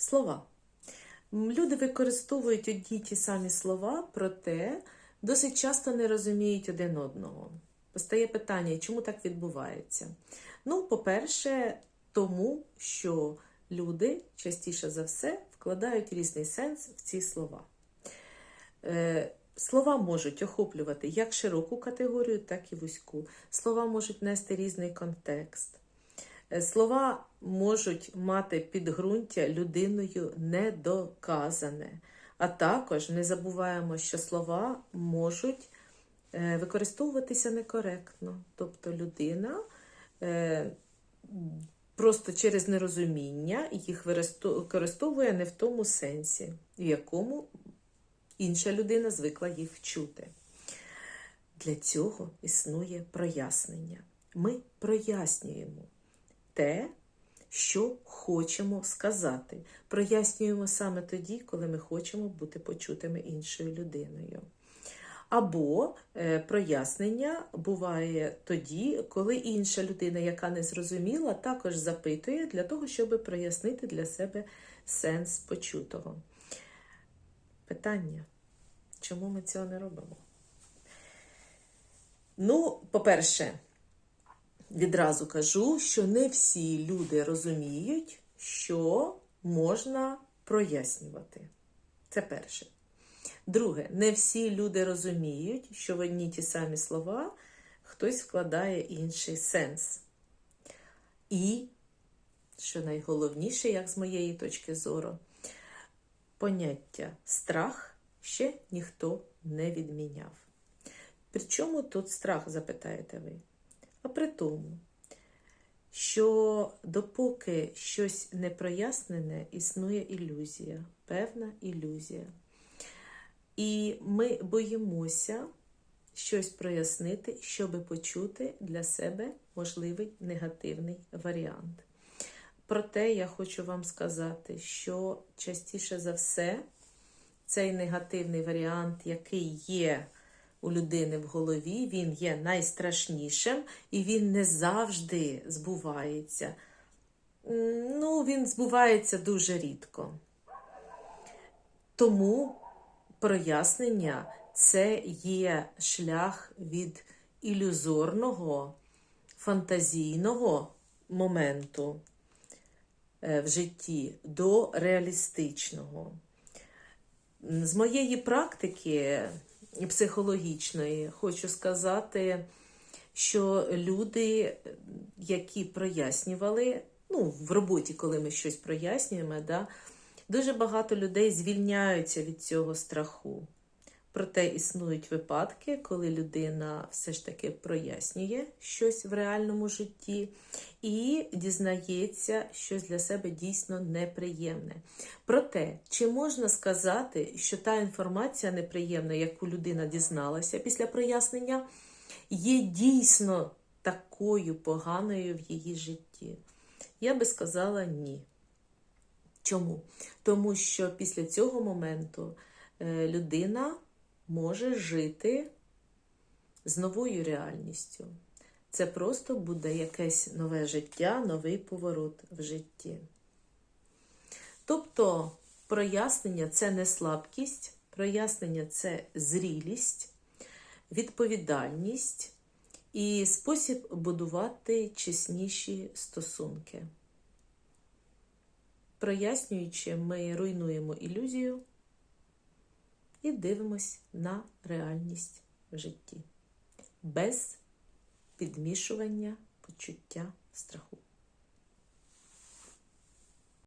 Слова. Люди використовують одні ті самі слова, проте досить часто не розуміють один одного. Постає питання, чому так відбувається? Ну, по-перше, тому що люди частіше за все вкладають різний сенс в ці слова. Е, Слова можуть охоплювати як широку категорію, так і вузьку. Слова можуть нести різний контекст. Е, Слова можуть мати підґрунтя людиною недоказане. А також не забуваємо, що слова можуть е, використовуватися некоректно. Тобто людина е, просто через нерозуміння їх використовує не в тому сенсі, в якому інша людина звикла їх чути. Для цього існує прояснення. Ми прояснюємо те, що хочемо сказати. Прояснюємо саме тоді, коли ми хочемо бути почутими іншою людиною. Або е, прояснення буває тоді, коли інша людина, яка не зрозуміла, також запитує для того, щоб прояснити для себе сенс почутого. Питання, чому ми цього не робимо? Ну, по-перше, відразу кажу, що не всі люди розуміють, що можна прояснювати. Це перше. Друге, не всі люди розуміють, що в одні ті самі слова хтось вкладає інший сенс. І, що найголовніше, як з моєї точки зору, поняття страх ще ніхто не відміняв. Причому тут страх, запитаєте ви? А при тому, що допоки щось не прояснене, існує ілюзія, певна ілюзія. І ми боїмося щось прояснити, щоб почути для себе можливий негативний варіант. Проте я хочу вам сказати, що частіше за все цей негативний варіант, який є у людини в голові, він є найстрашнішим і він не завжди збувається. Ну, він збувається дуже рідко. Тому прояснення це є шлях від ілюзорного, фантазійного моменту е, в житті до реалістичного. З моєї практики психологічної хочу сказати, що люди, які прояснювали, ну, в роботі, коли ми щось прояснюємо, да, дуже багато людей звільняються від цього страху. Проте існують випадки, коли людина все ж таки прояснює щось в реальному житті і дізнається щось для себе дійсно неприємне. Проте, чи можна сказати, що та інформація неприємна, яку людина дізналася після прояснення, є дійсно такою поганою в її житті? Я би сказала ні. Чому? Тому що після цього моменту е, людина може жити з новою реальністю. Це просто буде якесь нове життя, новий поворот в житті. Тобто, прояснення це не слабкість, прояснення це зрілість, відповідальність і спосіб будувати чесніші стосунки. Прояснюючи, ми руйнуємо ілюзію і дивимось на реальність в житті без підмішування почуття страху.